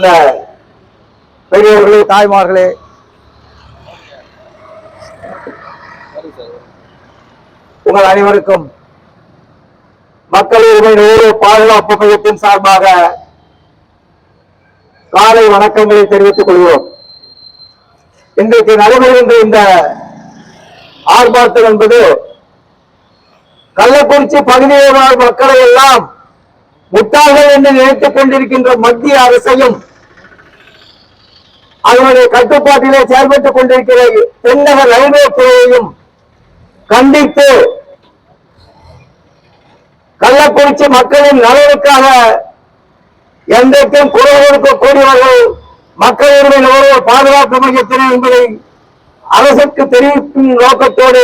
சார்ந்த பெரியவர்களே தாய்மார்களே. உங்கள் அனைவருக்கும் மக்கள் உரிமை நூறு பாதுகாப்பு மையத்தின் சார்பாக காலை வணக்கங்களை தெரிவித்துக் கொள்கிறோம். இன்றைக்கு நடைபெறுகின்ற இந்த ஆர்ப்பாட்டம் என்பது கள்ளக்குறிச்சி பகுதியில் மக்களை எல்லாம் முட்டாள்கள் என்று நினைத்துக் கொண்டிருக்கின்ற மத்திய அரசையும் அதனுடைய கட்டுப்பாட்டிலே செயல்பட்டுக் கொண்டிருக்கிற தென்னக ரயில்வே துறையையும் கண்டித்து கள்ளக்குறிச்சி மக்களின் நலனுக்காக என்றைக்கும் குரல் கொடுக்கக்கூடியவர்கள் மக்கள் உரிமை நுகர்வோர் பாதுகாப்பு மையத்தினை என்பதை அரசுக்கு தெரிவிக்கும் நோக்கத்தோடு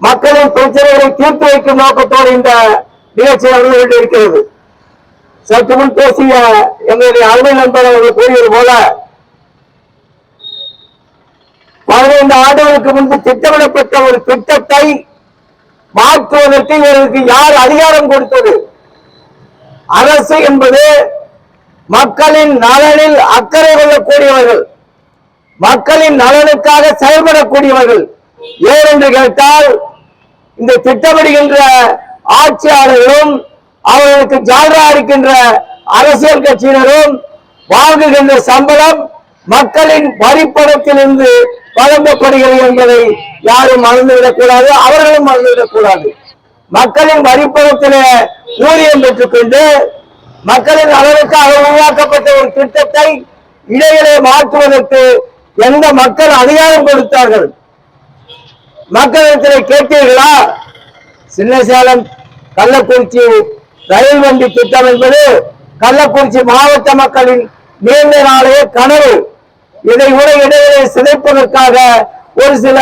மக்களின் பிரச்சனைகளை தீர்த்து வைக்கும் நோக்கத்தோடு இந்த நிகழ்ச்சி நடந்து கொண்டிருக்கிறது. சற்று முன் பேசிய எங்களுடைய அருமை நண்பர் அவர்கள் கூறியது போல பதினைந்து ஆண்டுகளுக்கு முன்பு திட்டமிடப்பட்ட ஒரு திட்டத்தை மாற்றுவதற்கு இவர்களுக்கு யார் அதிகாரம் கொடுத்தது? அரசு என்பது மக்களின் நலனில் அக்கறை கொள்ளக்கூடியவர்கள். மக்களின் நலனுக்காக செயல்படக்கூடியவர்கள். ஏனென்று கேட்டால் இந்த திட்டமிடுகின்ற ஆட்சியாளர்களும் அவர்களுக்கு ஜால்ரா இருக்கின்ற அரசியல் கட்சியினரும் வாங்குகின்ற சம்பளம் மக்களின் வரிப்படத்திலிருந்து வழங்கப்படுகிறது என்பதை யாரும் மறந்துவிடக் கூடாது அவர்களும் மறந்துவிடக் கூடாது மக்களின் வரிப்பணத்திலே ஊதியம் பெற்றுக்கொண்டு மக்களின் நலனுக்காக உருவாக்கப்பட்ட ஒரு திட்டத்தை இடையிலே மாற்றுவதற்கு எந்த மக்கள் அதிகாரம் கொடுத்தார்கள்? மக்களிடத்தில் கேட்டீர்களா? சின்ன சேலம் கள்ளக்குறிச்சி ரயில் வண்டி திட்டம் என்பது கள்ளக்குறிச்சி மாவட்ட மக்களின் நீண்ட நாளைய கனவு. இதை கூட இடையிலே சிதைப்பதற்காக ஒரு சில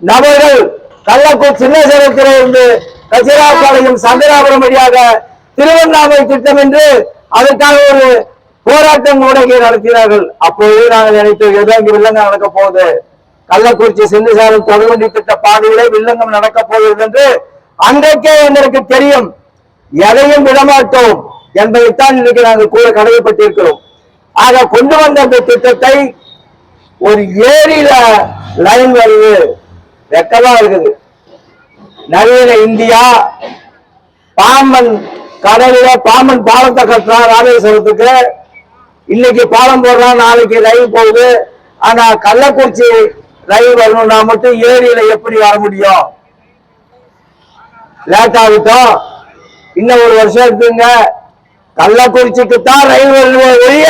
நபர்கள் கள்ளக்குறிச்சி சின்னசேரத்திலிருந்து கச்சிராபாளையம் சந்திராபுரம் வழியாக திருவண்ணாமலை திட்டம் என்று அதற்காக ஒரு போராட்டம் ஊடகை நடத்தினார்கள். அப்போது நாங்கள் நினைத்தோம் ஏதோ இங்கு வில்லங்கம் நடக்க போகுது. கள்ளக்குறிச்சி சிந்துசாலம் தொடர்வண்டி திட்ட பாதையிலே வில்லங்கம் நடக்க போகிறது என்று அன்றைக்கே எங்களுக்கு தெரியும். எதையும் விடமாட்டோம் என்பதைத்தான் இன்னைக்கு நாங்கள் கூட கடமைப்பட்டிருக்கிறோம். ஆக கொண்டு வந்த அந்த திட்டத்தை ஒரு ஏரியில லைன் வருது வெக்கமா இருக்குது. நவீன இந்தியா பாம்பன் கடலில பாம்பன் பாலத்தை கட்டுறான் ராமேஸ்வரத்துக்கு. இன்னைக்கு பாலம் போடுறான் நாளைக்கு ரயில் போகுது. ஆனா கள்ளக்குறிச்சி ரயில் வரணும்னா மட்டும் ஏரியில எப்படி வர முடியும்? லேட் ஆகட்டும். இன்னும் ஒரு வருஷம் இருக்குங்க. கள்ளக்குறிச்சிக்கு தான் ரயில் வரணும் ஒழிய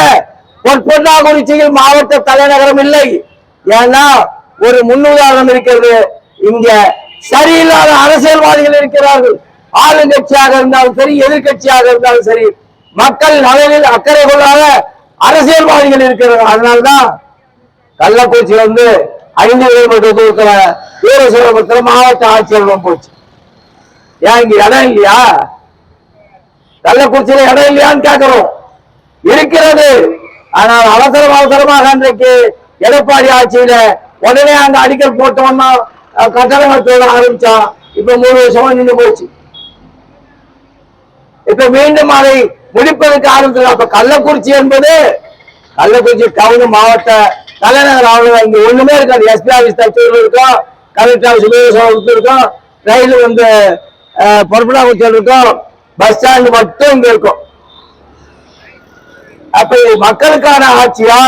பொன்னாகுறிச்சியில் மாவட்ட தலைநகரம் இல்லை. ஏன்னா ஒரு முன்னுதாரணம் இருக்கிறது. இங்க சரியில்லாத அரசியல்வாதிகள் இருக்கிறார்கள். ஆளுங்கட்சியாக இருந்தாலும் சரி எதிர்க்கட்சியாக இருந்தாலும் சரி மக்கள் நலனில் அக்கறை கொள்ளாத அரசியல்வாதிகள் இருக்கிறார்கள். அதனால்தான் கள்ளக்குறிச்சி வந்து ஐந்து கிலோமீட்டர் தூரத்துல வீரசுரபுரத்துல மாவட்ட ஆட்சியர் போச்சு. ஏன் இங்க இடம் இல்லையா? கள்ளக்குறிச்சியில இடம் இல்லையான்னு கேட்கிறோம் இருக்கிறது ஆனால் அவசரம் அவசரமாக அன்றைக்கு எடப்பாடி ஆட்சியில உடனே அந்த அடிக்கல் போட்டோம்னா கட்டணங்கள் கட்டடங்கள் போட ஆரம்பிச்சான் இப்ப மூணு வருஷமா நின்று போச்சு. இப்ப மீண்டும் அதை முடிப்பதற்கு ஆரம்பிச்சது அப்ப கள்ளக்குறிச்சி என்பது கள்ளக்குறிச்சி டவுன் மாவட்ட தலைநகர் ஆளுநர் இங்க ஒண்ணுமே இருக்காது. எஸ்பி ஆபீஸ் தச்சூர்ல இருக்கும் கலெக்டர் ஆஃபீஸ் உபயோகம் இருக்கும் ரயில் வந்து அஹ், இருக்கும் பஸ் ஸ்டாண்ட் மட்டும் இங்க இருக்கும். இது மக்களுக்கான ஆட்சியா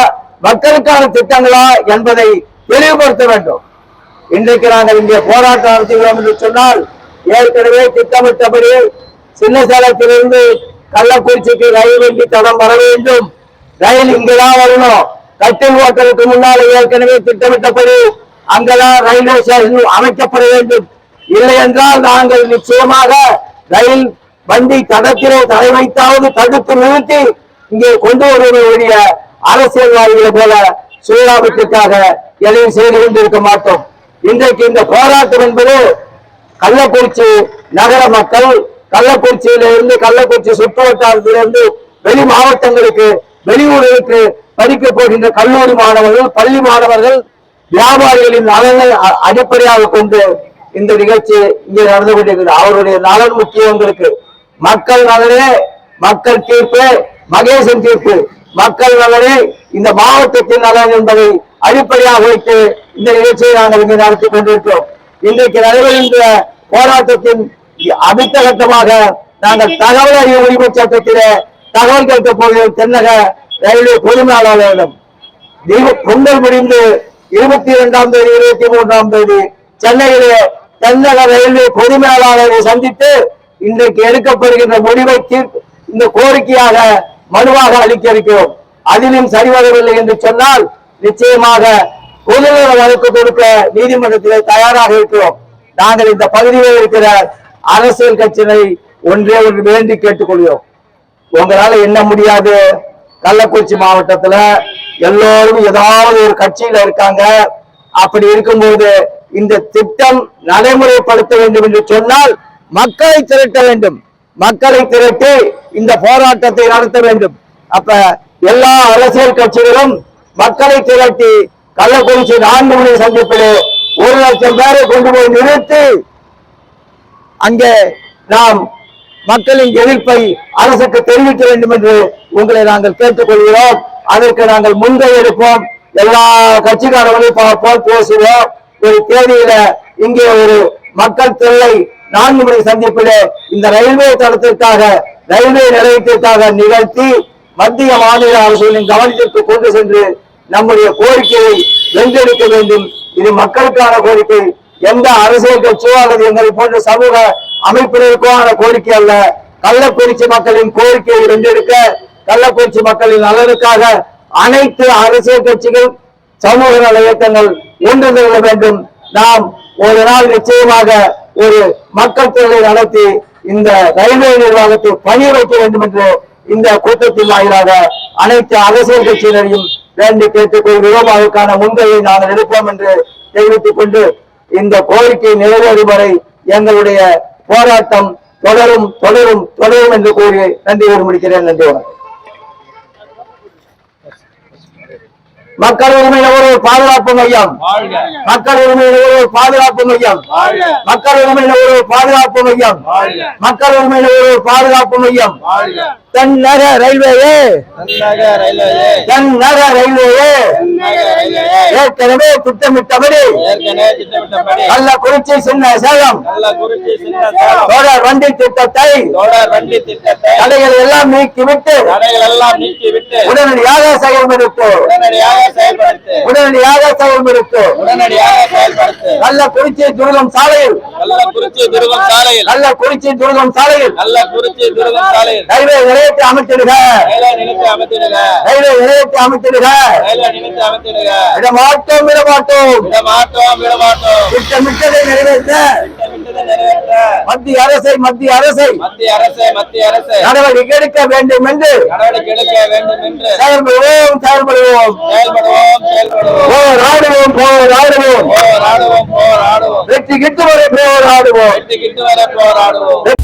மக்களுக்கான திட்டங்களா என்பதை தெளிவுபடுத்த வேண்டும். இன்றைக்கு நாங்கள் இங்கே போராட்டம் நடத்துகிறோம் என்று சொன்னால் ஏற்கனவே திட்டமிட்டபடி சின்ன சேலத்திலிருந்து கள்ளக்குறிச்சிக்கு ரயில் வண்டி தடம் வர வேண்டும். ரயில் இங்கதான் வரணும். கட்டில் ஓட்டலுக்கு முன்னால் ஏற்கனவே திட்டமிட்டபடி அங்கதான் ரயில்வே ஸ்டேஷன் அமைக்கப்பட வேண்டும். இல்லை என்றால் நாங்கள் நிச்சயமாக ரயில் வண்டி தடத்திலே தடை வைத்தாவது தடுத்து நிறுத்தி இங்கே கொண்டு வருவதைய அரசியல்வாதிகளை போல சுயலாபத்திற்காக எதையும் செய்து கொண்டிருக்க மாட்டோம். இன்றைக்கு இந்த போராட்டம் என்பது கள்ளக்குறிச்சி நகர மக்கள் கள்ளக்குறிச்சியில இருந்து கள்ளக்குறிச்சி சுற்று வட்டாரத்திலிருந்து வெளி மாவட்டங்களுக்கு வெளியூர்களுக்கு படிக்க போகின்ற கல்லூரி மாணவர்கள் பள்ளி மாணவர்கள் வியாபாரிகளின் நலனை அ- அடிப்படையாக கொண்டு இந்த நிகழ்ச்சி இங்கே நடந்து கொண்டிருக்கிறது. அவருடைய நலன் முக்கியம் எங்களுக்கு. மக்கள் நலனே மக்கள் தீர்ப்பு. மகேசன் தீர்ப்பு. மக்கள் நலனே இந்த மாவட்டத்தின் நலன் என்பதை அடிப்படையாக வைத்து இந்த நிகழ்ச்சியை நாங்கள் இங்கு நடத்தி கொண்டிருக்கிறோம். இன்றைக்கு நடைபெறுகின்ற போராட்டத்தின் அடுத்த கட்டமாக நாங்கள் தகவல் அறிவு உரிமை சட்டத்திலே தகவல் கேட்க போகிறோம் தென்னக ரயில்வே பொதுமையாளர்களிடம் தீப பொங்கல் முடிந்து இருபத்தி இரண்டாம் தேதி இருபத்தி மூன்றாம் தேதி சென்னையிலே தென்னக ரயில்வே பொதுமையாளர்களை சந்தித்து இன்றைக்கு எடுக்கப்படுகின்ற முடிவை தீர்ப்பு இந்த கோரிக்கையாக மனுவாக அளிக்க இருக்கிறோம் அதிலும் சரிவரவில்லை என்று சொன்னால் நிச்சயமாக பொதுநல வழக்கு கொடுக்க நீதிமன்றத்திலே தயாராக இருக்கிறோம். நாங்கள் இந்த பகுதியில் இருக்கிற அரசியல் கட்சியினை ஒன்றே ஒன்று வேண்டி கேட்டுக்கொள்கிறோம். உங்களால என்ன முடியாது. கள்ளக்குறிச்சி மாவட்டத்துல எல்லோரும் ஏதாவது ஒரு கட்சியில இருக்காங்க. அப்படி இருக்கும்போது இந்த திட்டம் நடைமுறைப்படுத்த வேண்டும் என்று சொன்னால் மக்களை திரட்ட வேண்டும். மக்களை திரட்டி இந்த போராட்டத்தை நடத்த வேண்டும். அப்ப எல்லா அரசியல் கட்சிகளும் மக்களை திரட்டி கள்ளக்குறிச்சி நான்கு மணி சந்திப்பிலே ஒரு லட்சம் பேரை கொண்டு போய் நிறுத்தி அங்கே நாம் மக்களின் எதிர்ப்பை அரசுக்கு தெரிவிக்க வேண்டும் என்று உங்களை நாங்கள் கேட்டுக்கொள்கிறோம். அதற்கு நாங்கள் முன்கை எடுப்போம். எல்லா கட்சிக்காரர்களையும் பார்ப்போம் பேசுவோம். ஒரு தேதியில இங்கே ஒரு மக்கள் திரளை நான்கு மணி சந்திப்பிலே இந்த ரயில்வே தளத்திற்காக ரயில்வே நிலையத்திற்காக நிகழ்த்தி மத்திய மாநில அரசுகளின் கவனத்திற்கு கொண்டு சென்று நம்முடைய கோரிக்கையை வென்றெடுக்க வேண்டும். இது மக்களுக்கான கோரிக்கை. எந்த அரசியல் கட்சியோ அல்லது எங்களை போன்ற சமூக அமைப்பினருக்கான கோரிக்கை அல்ல. கள்ளக்குறிச்சி மக்களின் கோரிக்கையை வென்றெடுக்க கள்ளக்குறிச்சி மக்களின் நலனுக்காக அனைத்து அரசியல் கட்சிகள் சமூக நல இயக்கங்கள் ஒன்று வேண்டும். நாம் ஒரு நாள் நிச்சயமாக ஒரு மக்கள் தேர்தலை நடத்தி இந்த ரயில்வே நிர்வாகத்தை பணி வைக்க வேண்டும் என்று இந்த கூட்டத்தின் வாயிலாக அனைத்து அரசியல் கட்சியினரையும் வேண்டி கேட்டுக் கொள்கிறோம் அதற்கான முன்கையை நாங்கள் எடுப்போம் என்று தெரிவித்துக் கொண்டு இந்த கோரிக்கை நிறைவேறும் வரை எங்களுடைய போராட்டம் தொடரும் தொடரும் தொடரும் என்று கூறி நன்றி கூறி முடிக்கிறேன். நன்றி வணக்கம். மக்கள் உரிமை நுகர்வோர் பாதுகாப்பு மையம். மக்கள் உரிமை நுகர்வோர் பாதுகாப்பு மையம். மக்கள் உரிமை நுகர்வோர் பாதுகாப்பு மையம். மக்கள் உரிமை நுகர்வோர் பாதுகாப்பு மையம். தென்னக ரயில்வேயே. தென்னக ரயில்வே தென்னக ரயில்வேயே. ஏற்கனவே திட்டமிட்டபடி. கள்ளக்குறிச்சி சின்ன சேலம். தொடர் வண்டி திட்டத்தை தடைகள் எல்லாம் நீக்கிவிட்டு உடனடியாக செயல்படுத்து. உடனடியாக செயல்படுத்து. உடனடியாக செயல்படுத்து. உடனடியாக செயல்படுத்து. கள்ளக்குறிச்சி துருகம் சாலையில். கள்ளக்குறிச்சி துருகம் சாலையில். கள்ளக்குறிச்சி துருகம் சாலையில். கள்ளக்குறிச்சி துருகம் சாலையில். ரயில்வே நிலையத்தை அமைத்திடுக. ரயில்வே நிலையத்தை அமைத்திடுக. விடமாட்டோம் விடமாட்டோம் விட மாட்டோம் விட மாட்டோம் திட்டமிட்டதை நிறைவேற்ற. திட்டமிட்டதை நிறைவேற்ற. மத்திய அரசை மத்திய அரசை. மத்திய அரசு மத்திய அரசு. நடவடிக்கை எடுக்க வேண்டும் என்று. நடவடிக்கை எடுக்க வேண்டும் என்று. செயல்படுவோம் செயல்படுவோம். செயல்படுவோம் செயல்படுவோம். போராடுவோம் போராடுவோம். போராடுவோம் போராடுவோம். வெற்றி கிட்டு வரை போராடுவோம். வெற்றி கிட்டு வரை போராடுவோம்.